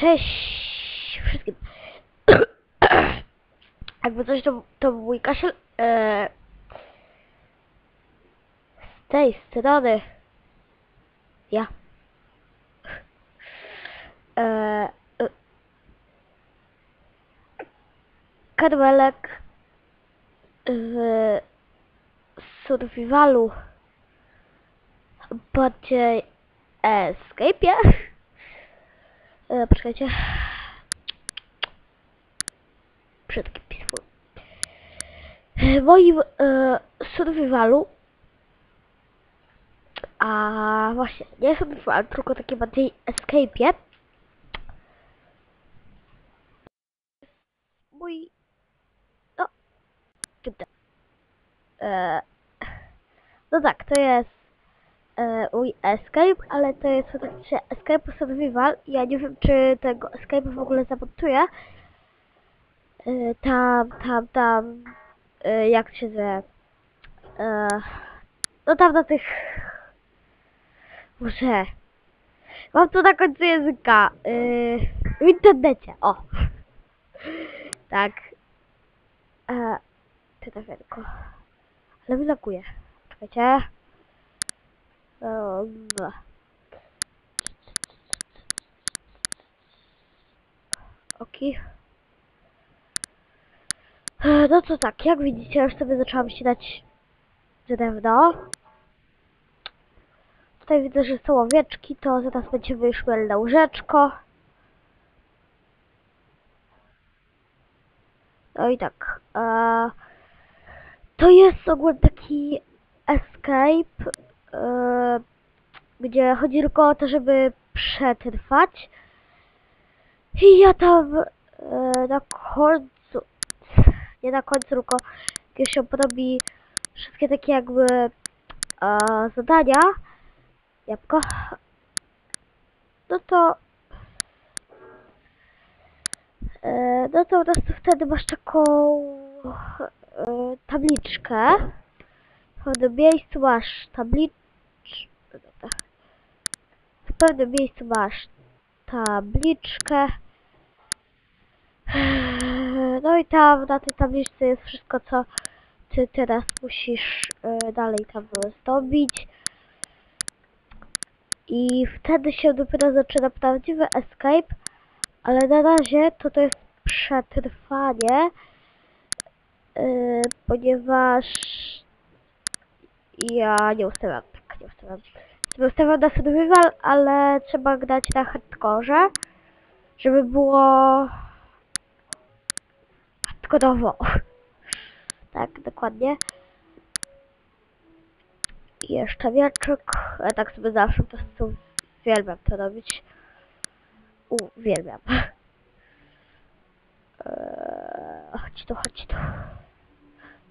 Cześć wszystkim. Jakby coś to, to był mój kaszel. E, z tej strony. Ja. E, e, Karmelek w survivalu bardziej escape'ie. E, poczekajcie. Brzydki peaceful. W moim e, survivalu a właśnie, nie survival, tylko takie bardziej escape'ie. Mój... No... Kurde. E, no tak, to jest e, escape, ale to jest faktycznie escape survival. Ja nie wiem, czy tego escape'a w ogóle zamontuję. E, tam, tam, tam, e, jak się zwie, e, no tam na tych, może, mam to na końcu języka, e, w internecie, o, tak, e, telefonko, ale wylokuję, czekajcie, um, No to tak, jak widzicie, już sobie zaczęłam ścinać drewno. Tutaj widzę, że są owieczki, to zaraz mieli na łóżeczko. No i tak, e, to jest ogólnie taki escape, gdzie chodzi tylko o to, żeby przetrwać. I ja tam e, na końcu, nie na końcu, tylko jak się porobi wszystkie takie jakby e, zadania, jabłko, no to e, no to po prostu wtedy masz taką e, tabliczkę. W pewnym miejscu masz tabliczkę. W pewnym miejscu masz tabliczkę. No i tam na tej tabliczce jest wszystko, co ty teraz musisz e, dalej tam zdobić. I wtedy się dopiero zaczyna prawdziwy escape, ale na razie to to jest przetrwanie, e, ponieważ ja nie ustawiam, tak, nie ustawiam. Ustawiam na survival, ale trzeba grać na hardkorze, żeby było hardkorowo. Tak, dokładnie. I jeszcze wieczek. Ja tak sobie zawsze po prostu uwielbiam to robić. Uwielbiam. Eee, chodź tu, chodź tu.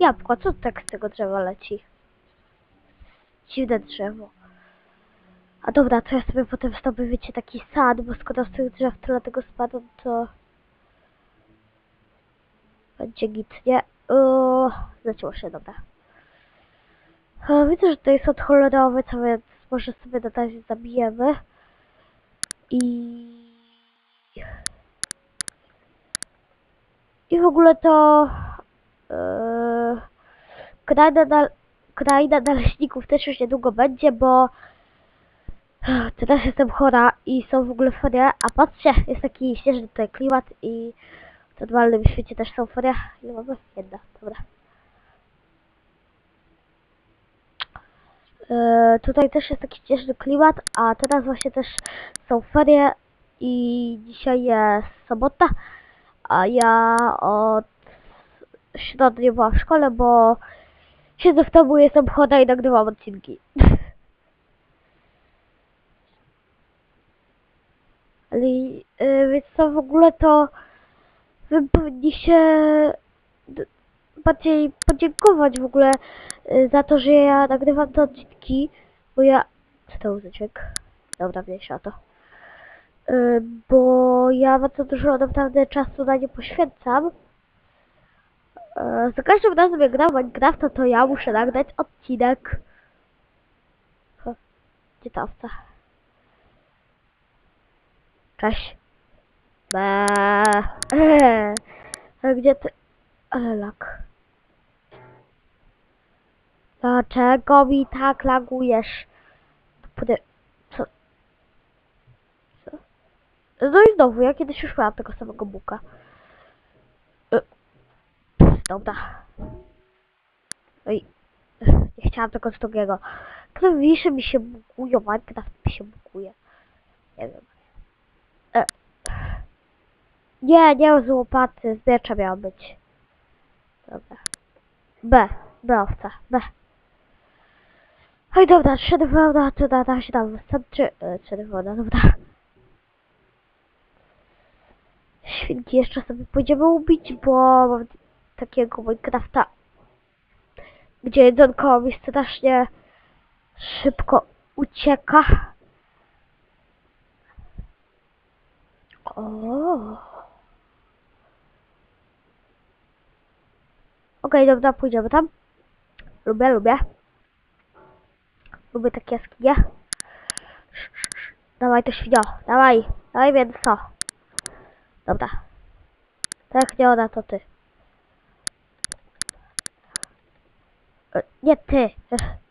Jabłko, co tak z tego drzewa leci? Dziwne drzewo. A dobra, to ja sobie potem zdobyę, wiecie, taki sad, bo skoro z tych drzew tyle tego spadło, to... Będzie git, nie? Uuu, zacięło się, dobra. E, widzę, że to jest odholorowy, co więc może sobie na razie zabijemy. I... I w ogóle to... Yy, kraina, na, kraina naleśników też już niedługo będzie, bo... Teraz jestem chora i są w ogóle ferie, a patrzcie, jest taki śnieżny tutaj klimat i w normalnym świecie też są ferie. Ile mamy? Jedna, dobra. E, tutaj też jest taki śnieżny klimat, a teraz właśnie też są ferie i dzisiaj jest sobota, a ja od środy nie byłam w szkole, bo siedzę w domu, jestem chora i nagrywam odcinki. Ale yy, więc to w ogóle to wy powinni się d- bardziej podziękować w ogóle y, za to, że ja nagrywam te odcinki, bo ja... Co to za dźwięk? Dobra, mniejsza to. Y, bo ja bardzo dużo naprawdę czasu na nie poświęcam. Y, za każdym razem jak gram Minecrafta, to ja muszę nagrać odcinek. Gdzie ta owca? Cześć. Eee. A Gdzie ty? Ale lak. Dlaczego mi tak lagujesz? Pode... Co? Co? No i znowu, ja kiedyś już miałam tego samego buka. E, Dobra. No i... Nie chciałam tego z drugiego. Klawisze mi się bugują, Minecraft mi się buguje. Nie wiem. Nie, nie z łopaty, z miecza miało być. Dobra. B, B owca, B. Oj dobra, trzy woda, to da, da się tam wystarczy. E, woda, dobra. Świnki jeszcze sobie pójdziemy ubić, bo mam takiego Minecrafta, gdzie jedzonko mi strasznie szybko ucieka. O. Okej, dobra, pójdziemy tam. Lubię, lubię. Lubię takie jaskinie. Dawaj to świnio, dawaj, dawaj mięso. Dobra. Tak nie ona, to ty. E, Nie ty.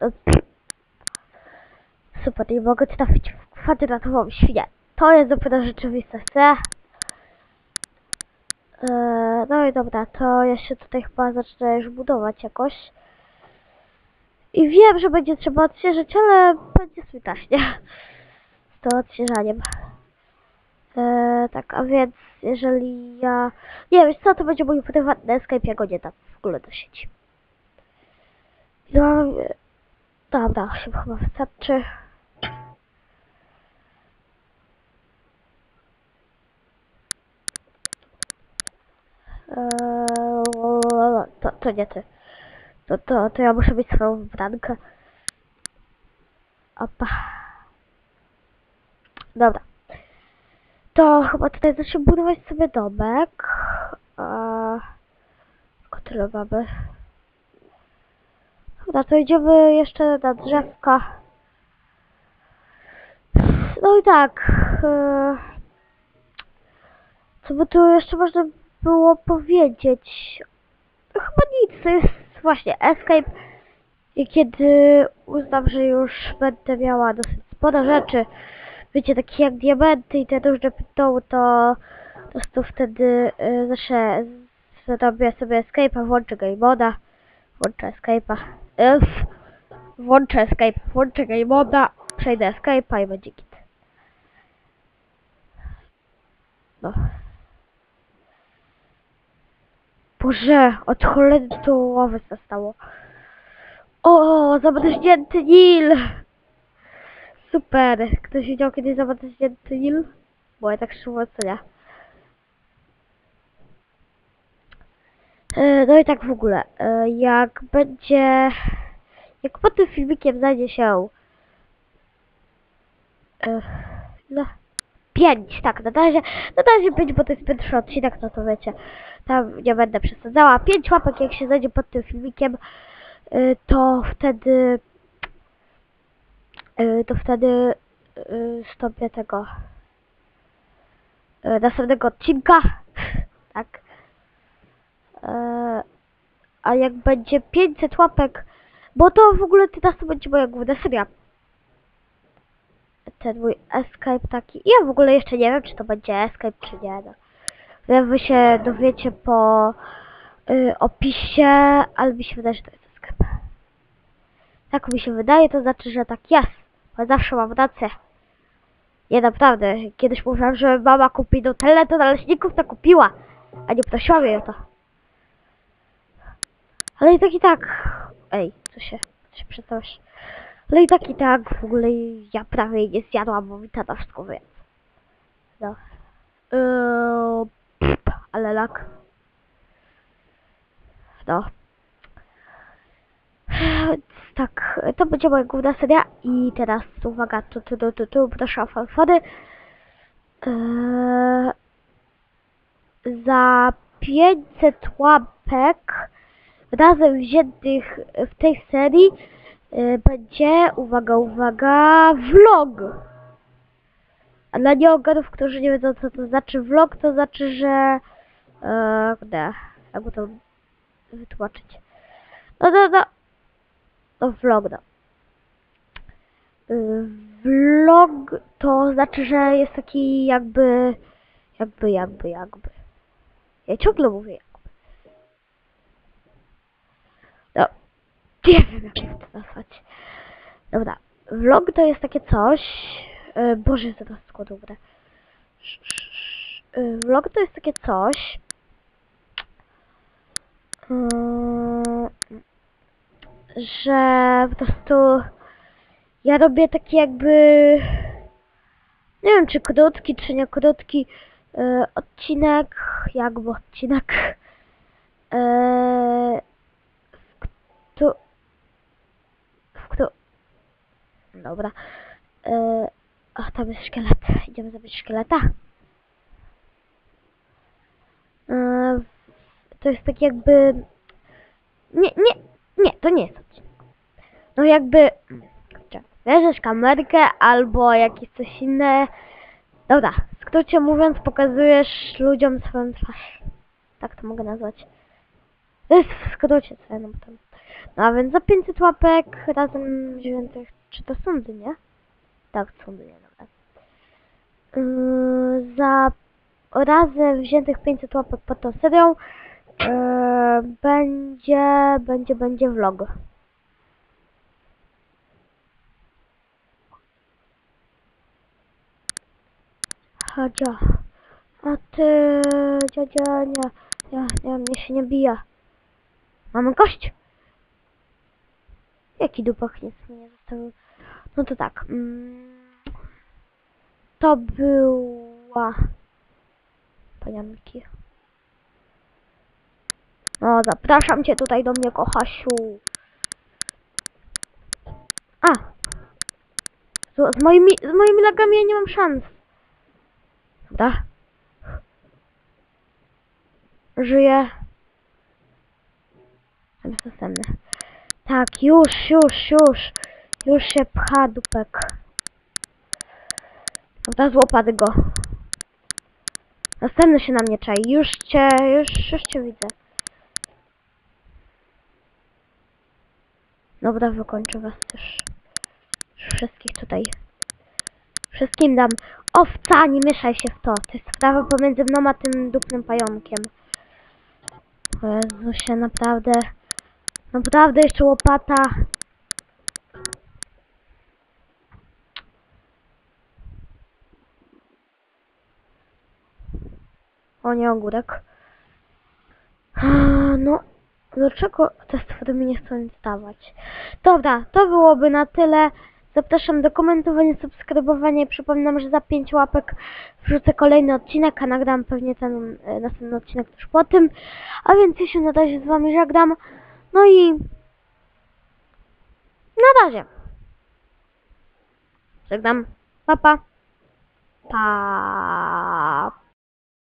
E, Super, nie mogę trafić w kwadratową świnię. To jest dopiero rzeczywistość, nie? Eee, no i dobra, to ja się tutaj chyba zacznę już budować jakoś. I wiem, że będzie trzeba odświeżyć, ale będzie słytaśnie. Z to odświeżaniem. Eee, tak, a więc jeżeli ja... Nie wiem, co to będzie mój prywatny Skype, ja go nie dam w ogóle do sieci. No, e, dobra, chyba wystarczy. Eee, to, to nie ty. To, to, to ja muszę mieć swoją wybrankę. Opa. Dobra. To chyba tutaj zacznę budować sobie domek. Eee, tylko tyle mamy. Dobra, to idziemy jeszcze na drzewka. No i tak. Eee, co by tu jeszcze można było powiedzieć? Chyba nic, to jest właśnie escape. I kiedy uznam, że już będę miała dosyć sporo rzeczy, wiecie, takie jak diamenty i te różne pytoły, to po prostu wtedy y, zacznę, zrobię sobie escape'a, włączę game moda, włączę escape'a, Uf, włączę escape, włączę game moda, przejdę escape'a i będzie git. No. Boże, od cholery to łowy zostało. O, zamarznięty Nil! Super. Ktoś widział kiedyś zamarznięty Nil? Bo ja tak szło, co nie. E, No i tak w ogóle, e, jak będzie, jak pod tym filmikiem znajdzie się, e, no, pięć, tak, na razie, na razie pięć, bo to jest pierwszy odcinek, no to wiecie, tam nie będę przesadzała, pięć łapek jak się znajdzie pod tym filmikiem, e, to wtedy, e, to wtedy stopię tego, e, następnego odcinka, tak, a jak będzie 500 łapek, bo to w ogóle teraz to będzie moja główna seria. Ten mój Escape taki. Ja w ogóle jeszcze nie wiem, czy to będzie Escape, czy nie. No. Wiem, wy się dowiecie po y, opisie, ale mi się wydaje, że to jest Escape. Tak mi się wydaje, to znaczy, że tak jest. Bo zawsze mam rację. Nie, naprawdę. Kiedyś mówiłam, że mama kupi do tyle, to naleśników to kupiła. A nie prosiła mnie o to. Ale i tak i tak. Ej, co się, co się przestałeś? Ale i tak i tak w ogóle ja prawie nie zjadłam, bo mi tata wszystko wie. No. Eee, pff, ale lak. No. Tak, to będzie moja główna seria i teraz uwaga, tu, tu, tu, tu, tu proszę o fanfary. Eee, za 500 łapek razem wziętych w tej serii będzie, uwaga, uwaga, vlog. A dla nieogarów, którzy nie wiedzą co to znaczy vlog, to znaczy, że... E, jakby to wytłumaczyć. No, no, no. No, vlog, no. Y, Vlog to znaczy, że jest taki jakby... Jakby, jakby, jakby. Ja ciągle mówię jakby. No, nie wiem jak to nazwać. Dobra, vlog to jest takie coś... E, Boże, zaraz składł grę. E, Vlog to jest takie coś... e, że po prostu ja robię taki jakby nie wiem czy krótki czy nie krótki e, odcinek, jakby odcinek e, w któ w któ dobra e, ach tam jest szkielet, idziemy zabić szkieleta e, to jest tak jakby nie, nie, nie, to nie jest odcinek no jakby bierzesz kamerkę albo jakieś coś inne. Dobra, w skrócie mówiąc pokazujesz ludziom swoją twarz. Tak to mogę nazwać. To jest w skrócie co ja potem. No a więc za 500 łapek razem wziętych, czy to sądy, nie? Tak, sądy, nie, dobra. Yy, za razem wziętych 500 łapek pod tą serią yy, będzie, będzie, będzie vlog. Hadzia. A ty, dziadzia, nie, nie, nie, mnie się nie bija. Mamy kość? Jaki dupak nic mnie nie zostawił. No to tak. Mm, to była... Panianki. No, zapraszam cię tutaj do mnie, kochasiu. A! Z, z moimi, z moimi lagami ja nie mam szans. Dobra. Żyje. Tam jest następny. Tak, już, już, już. Już się pcha dupek. Dobra, złopady go. Następny się na mnie czai. Już cię, już, już cię widzę. Dobra, wykończę was. Już wszystkich tutaj. Wszystkim dam. Owca, nie mieszaj się w to. To jest sprawa pomiędzy mną a tym dupnym pająkiem. O Jezusie, naprawdę. Naprawdę jeszcze łopata. O nie, ogórek. No, dlaczego te stwory mi nie chcą nic dawać? Dobra, to byłoby na tyle. Zapraszam do komentowania, subskrybowania przypominam, że za 5 łapek wrzucę kolejny odcinek, a nagram pewnie ten e, następny odcinek też po tym. A więc ja się na razie z wami żegnam. No i na razie. Żegnam. Pa, pa. Pa.